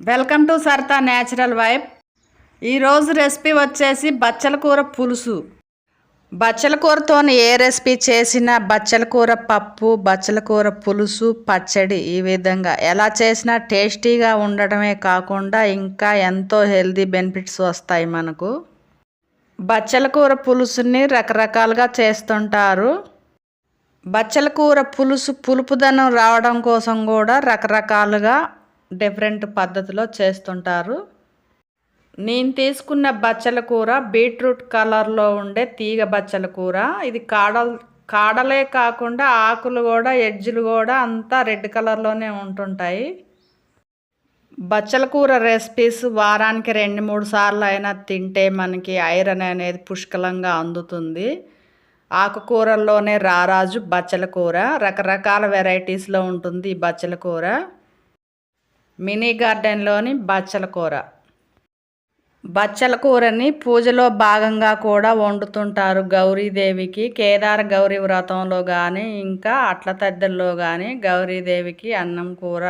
Welcome to సర్తా natural vibe. ఈరోజు recipe వచ్చేసి బచ్చల కూర పులుసు. బచ్చల కూరతో ఏ రెసిపీ చేసినా బచ్చల కూర పప్పు బచ్చల కూర పులుసు పచ్చడి ఈ విధంగా. ఎలా చేసినా టేస్టీగా ఉండడమే కాకుండా ఇంకా ఎంతో హెల్దీ బెనిఫిట్స్ వస్తాయి మనకు. బచ్చల కూర పులుసుని రకరకాలుగా చేస్తుంటారు. బచ్చల కూర పులుసు పులుపుదనం రావడం కోసం కూడా రకరకాలుగా డిఫరెంట్ పద్ధతిలో చేస్తుంటారు. నేను తీసుకున్న బచ్చల కూర బీట్రూట్ కలర్లో ఉండే తీగ బచ్చల కూర. ఇది కాడలు కాడలే కాకుండా ఆకులు కూడా ఎడ్జులు కూడా అంతా రెడ్ కలర్లోనే ఉంటుంటాయి. బచ్చల కూర రెసిపీస్ వారానికి రెండు మూడు సార్లు అయినా తింటే మనకి ఐరన్ అనేది పుష్కలంగా అందుతుంది. ఆకుకూరల్లోనే రారాజు బచ్చల కూర. రకరకాల వెరైటీస్లో ఉంటుంది ఈ బచ్చల కూర. మినీ గార్డెన్లోని బచ్చల కూర. బచ్చల కూరని పూజలో భాగంగా కూడా వండుతుంటారు గౌరీదేవికి. కేదార గౌరీ వ్రతంలో కానీ ఇంకా అట్ల తద్దెల్లో కానీ గౌరీదేవికి అన్నం కూర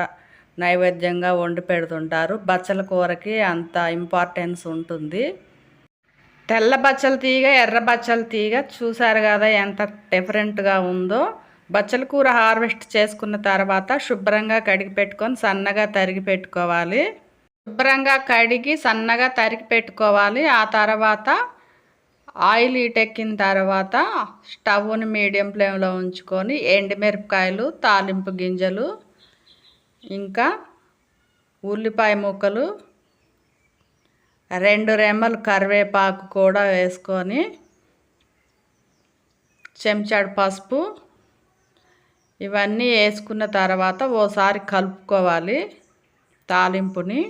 నైవేద్యంగా వండి పెడుతుంటారు. బచ్చల కూరకి అంత ఇంపార్టెన్స్ ఉంటుంది. తెల్ల బచ్చల తీగ ఎర్ర బచ్చల తీగ చూసారు కదా ఎంత డిఫరెంట్గా ఉందో. బచ్చల కూర హార్వెస్ట్ చేసుకున్న తర్వాత శుభ్రంగా కడిగి పెట్టుకొని సన్నగా తరిగి పెట్టుకోవాలి. శుభ్రంగా కడిగి సన్నగా తరిగి పెట్టుకోవాలి. ఆ తర్వాత ఆయిల్ ఈటెక్కిన తర్వాత స్టవ్ని మీడియం ఫ్లేమ్లో ఉంచుకొని ఎండుమిరపకాయలు తాలింపు గింజలు ఇంకా ఉల్లిపాయ ముక్కలు రెండు రెమ్మలు కరివేపాకు కూడా వేసుకొని చెంచాడు పసుపు ఇవన్నీ వేసుకున్న తర్వాత ఓసారి కలుపుకోవాలి తాలింపుని.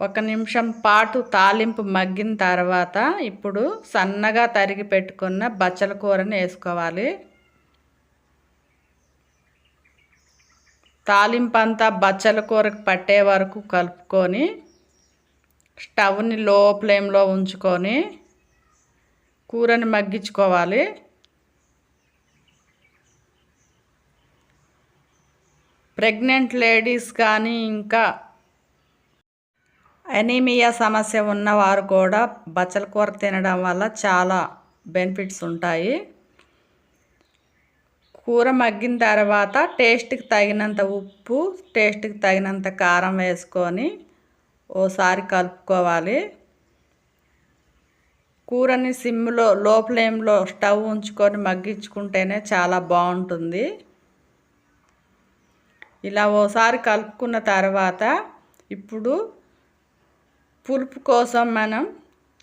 ఒక నిమిషం పాటు తాలింపు మగ్గిన తర్వాత ఇప్పుడు సన్నగా తరిగి పెట్టుకున్న బచ్చల కూరని వేసుకోవాలి. తాలింపు అంతా బచ్చల కూరకు పట్టే వరకు కలుపుకొని స్టవ్ని లో ఫ్లేమ్లో ఉంచుకొని కూరని మగ్గించుకోవాలి. ప్రెగ్నెంట్ లేడీస్ కానీ ఇంకా ఎనీమియా సమస్య ఉన్నవారు కూడా బచ్చల కూర తినడం వల్ల చాలా బెనిఫిట్స్ ఉంటాయి. కూర మగ్గిన తర్వాత టేస్ట్కి తగినంత ఉప్పు టేస్ట్కి తగినంత కారం వేసుకొని ఓసారి కలుపుకోవాలి. కూరని సిమ్లో లో ఫ్లేమ్లో స్టవ్ ఉంచుకొని మగ్గించుకుంటేనే చాలా బాగుంటుంది. ఇలా ఓసారి కలుపుకున్న తర్వాత ఇప్పుడు పులుపు కోసం మనం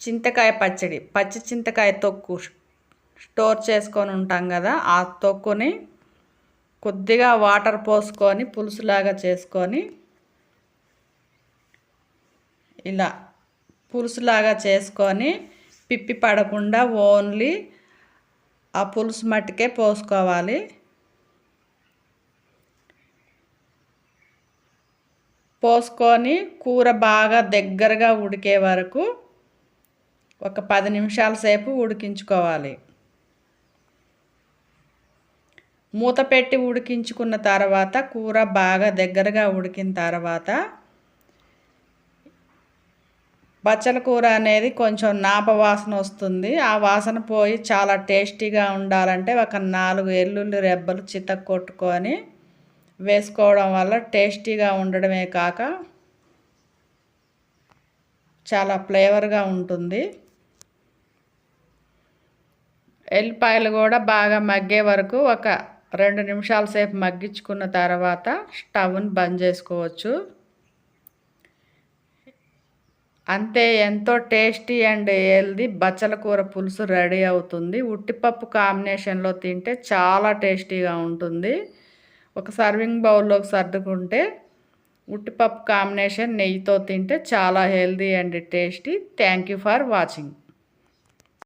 చింతకాయ పచ్చడి పచ్చి చింతకాయ తొక్కు స్టోర్ చేసుకొని ఉంటాం కదా ఆ తొక్కుని కొద్దిగా వాటర్ పోసుకొని పులుసులాగా చేసుకొని ఇలా పులుసులాగా చేసుకొని పిప్పి పడకుండా ఓన్లీ ఆ పులుసు మట్టుకే పోసుకోవాలి. పోసుకొని కూర బాగా దగ్గరగా ఉడికే వరకు ఒక పది నిమిషాల సేపు ఉడికించుకోవాలి. మూత పెట్టి ఉడికించుకున్న తర్వాత కూర బాగా దగ్గరగా ఉడికిన తర్వాత బచ్చల కూర అనేది కొంచెం నాప వాసన వస్తుంది. ఆ వాసన పోయి చాలా టేస్టీగా ఉండాలంటే ఒక నాలుగు ఎల్లుల్లి రెబ్బలు చితక్కొట్టుకొని కొట్టుకొని వేసుకోవడం వల్ల టేస్టీగా ఉండడమే కాక చాలా ఫ్లేవర్గా ఉంటుంది. ఎల్లిపాయలు కూడా బాగా మగ్గే వరకు ఒక రెండు నిమిషాల సేపు మగ్గించుకున్న తర్వాత స్టవ్ని బంద్ చేసుకోవచ్చు. అంతే ఎంతో టేస్టీ అండ్ హెల్దీ బచ్చల కూర పులుసు రెడీ అవుతుంది. ఉట్టిపప్పు కాంబినేషన్లో తింటే చాలా టేస్టీగా ఉంటుంది. ఒక సర్వింగ్ బౌల్లోకి సర్దుకుంటే ఉట్టిపప్పు కాంబినేషన్ నెయ్యితో తింటే చాలా healthy and tasty thank you for watching